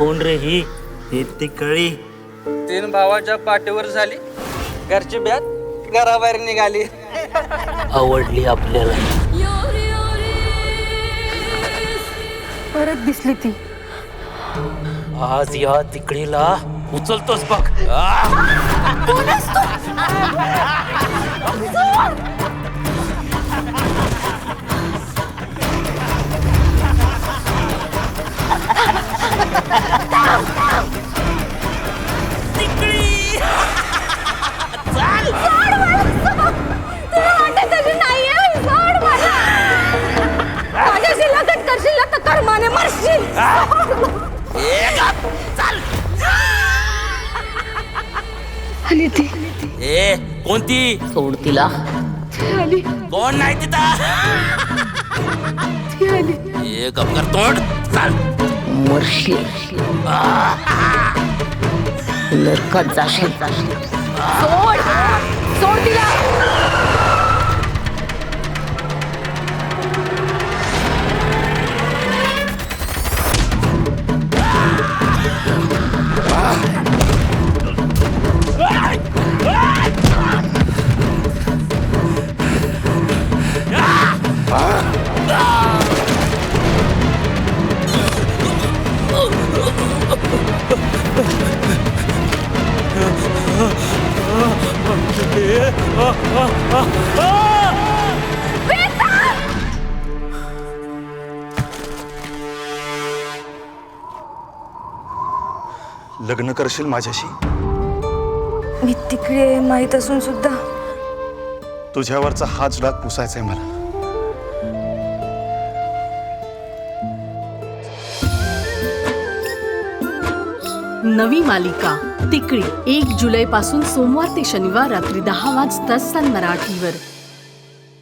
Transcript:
कोण रे ही? हे ती कळी. तीन भावाच्या पाठीवर झाली. घरची बॅट घराबाहेर निघाली. आवडली आपल्याला. परत दिसली ती. आज या तिकडीला उचलतोस बघ. आली ती. ए कोणती? सोड तिला. ती आली. कोण नाही तिथं? ती आली. ए गपकर तोंड. चाल. मरशील नरकात जाशील. सोड. सोड तिला. लग्न करशील माझ्याशी? मी तिकडे माहीत असून सुद्धा. तुझ्यावरचा हाच डाग पुसायचा आहे मला. नवी मालिका तिकडी. एक जुलै पासून सोमवार ते शनिवार रात्री दहा वाजता सन मराठीवर.